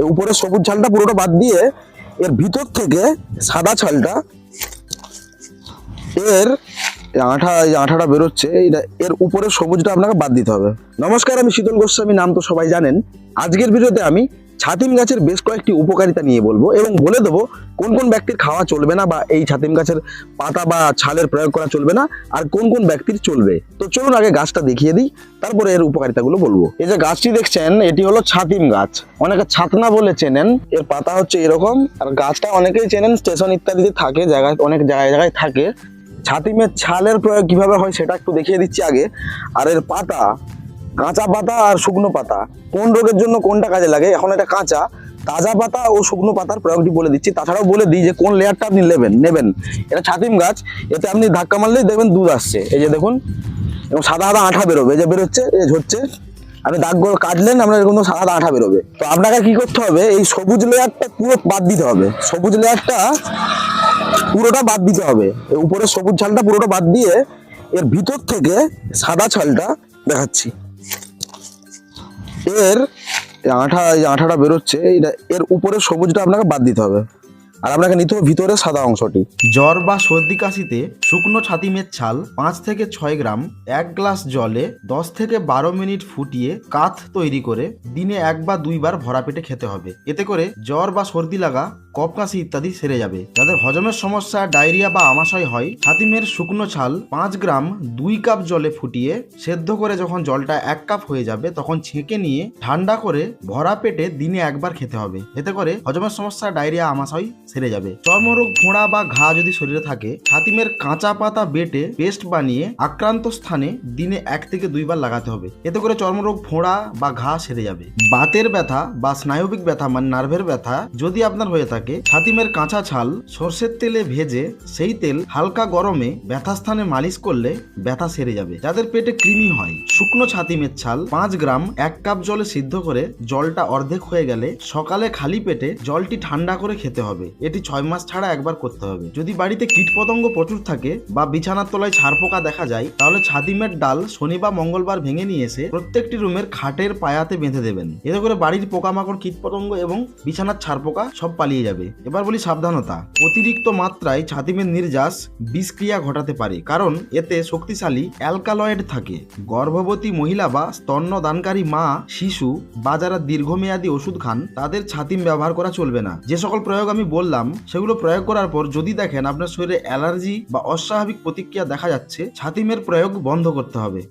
এই উপরের সবুজ ছালটা পুরোটা বাদ দিয়ে এর ভিতর থেকে সাদা ছালটা এর আঠা আঠাটা বেরোচ্ছে এটা এর উপরে সবুজটা আপনাকে বাদ দিতে হবে। নমস্কার, আমি শীতল গোস্বামী, নাম তো সবাই জানেন। আজকের ভিডিওতে আমি ছাতিম গাছের বেশ কয়েকটি উপকারিতা নিয়ে বলব এবং বলে দেবো কোন কোন ব্যক্তির খাওয়া চলবে না বা এই ছাতিম গাছের পাতা বা ছালের প্রয়োগ করা চলবে না আর কোন কোন ব্যক্তির চলবে। তো চলুন আগে গাছটা দেখিয়ে দিই, তারপরে এর উপকারিতাগুলো বলব। এই যে গাছটি দেখছেন, এটি হলো ছাতিম গাছ। অনেকে ছাতনা বলে চেনেন, এর পাতা হচ্ছে এরকম, আর গাছটা অনেকেই চেনেন স্টেশন ইত্যাদিতে থাকে, জায়গায়, অনেক জায়গায় জায়গায় থাকে। ছাতিমের ছালের প্রয়োগ কীভাবে হয় সেটা একটু দেখিয়ে দিচ্ছি আগে। আর এর পাতা কাঁচা পাতা আর শুকনো পাতা। কোন রোগের জন্য কোনটা কাজে লাগে? এখন এটা কাঁচা। তাজা পাতা ও শুকনো পাতার প্রয়োগটি বলে দিচ্ছি। তাছাড়াও বলে দিই যে কোন লেয়ারটা আপনি নেবেন নেবেন। এটা ছাতিম গাছ, এতে আপনি ধাক্কা মারলেই দেখবেন দুধ আসছে। এই যে দেখুন, এবং সাদা সাদা আঠা বেরোবে। যে বেরোচ্ছে যে ঝরছে। আপনি দাগ কাটলেন, আপনার এরকম সাদা আঠা বেরোবে। তো আপনাকে কি করতে হবে? এই সবুজ লেয়ারটা পুরো বাদ দিতে হবে। সবুজ লেয়ারটা পুরোটা বাদ দিতে হবে। এই উপরের সবুজ ছালটা পুরোটা বাদ দিয়ে এর ভিতর থেকে সাদা ছালটা দেখাচ্ছি। এর আঠা, এই আঠাটা বেরোচ্ছে এটা এর উপরে সবুজটা আপনাকে বাদ দিতে হবে। আর আপনাকে নিতে হবে ভিতরে সাদা অংশটি। জ্বর বা সর্দি কাশিতে শুকনো ছাতিমের ছাল পাঁচ থেকে ছয় গ্রাম, এক গ্লাস জলে দশ থেকে বারো মিনিট ফুটিয়ে কাথ তৈরি করে দিনে এক বা দুইবার ভরা পেটে খেতে হবে। এতে করে জ্বর বা সর্দি লাগা কফ কাশি ইত্যাদি সেরে যাবে। যাদের হজমের সমস্যা, ডায়রিয়া বা আমাশয় হয়, ছাতিমের শুকনো ছাল পাঁচ গ্রাম দুই কাপ জলে ফুটিয়ে সেদ্ধ করে যখন জলটা এক কাপ হয়ে যাবে, তখন ছেঁকে নিয়ে ঠান্ডা করে ভরা পেটে দিনে একবার খেতে হবে। এতে করে হজমের সমস্যা, ডায়রিয়া, আমাশয় সেরে যাবে। চর্মরোগ, ফোঁড়া বা ঘা যদি শরীরে থাকে, ছাতিমের কাঁচা পাতা বেটে পেস্ট বানিয়ে আক্রান্ত স্থানে দিনে এক থেকে দুইবার লাগাতে হবে। এতে করে চর্মরোগ, ফোঁড়া বা ঘা সেরে যাবে। বাতের ব্যথা বা স্নায়বিক ব্যথা মানে নার্ভের ব্যথা যদি আপনার হয়ে থাকে ছাতিমের কাঁচা ছাল সর্ষের তেলে ভেজে সেই তেল হালকা গরমে ব্যথা স্থানে মালিশ করলে ব্যথা সেরে যাবে। যাদের পেটে কৃমি হয়, শুকনো ছাতিমের ছাল পাঁচ গ্রাম এক কাপ জলে সিদ্ধ করে জলটা অর্ধেক হয়ে গেলে সকালে খালি পেটে জলটি ঠান্ডা করে খেতে হবে। এটি ছয় মাস ছাড়া একবার করতে হবে। যদি বাড়িতে কীটপতঙ্গ প্রচুর থাকে বা বিছানার তলায় ছাড়পোকা দেখা যায়, তাহলে ছাতিমের ডাল শনি বা মঙ্গলবার ভেঙে নিয়ে এসে প্রত্যেকটি রুমের খাটের পায়াতে বেঁধে দেবেন। এতে করে বাড়ির পোকামাকড়, কীটপতঙ্গ এবং বিছানার ছাড়পোকা সব পালিয়ে যাবে। এবার বলি সাবধানতা। অতিরিক্ত মাত্রায় ছাতিমের নির্যাস বিষক্রিয়া ঘটাতে পারে, কারণ এতে শক্তিশালী অ্যালকালয়েড থাকে। গর্ভবতী মহিলা বা স্তন্যদানকারী মা, শিশু বা যারা দীর্ঘমেয়াদী ওষুধ খান, তাদের ছাতিম ব্যবহার করা চলবে না। যে সকল প্রয়োগ আমি বললাম, সেগুলো প্রয়োগ করার পর যদি দেখেন আপনার শরীরে অ্যালার্জি বা অস্বাভাবিক প্রতিক্রিয়া দেখা যাচ্ছে, ছাতিমের প্রয়োগ বন্ধ করতে হবে।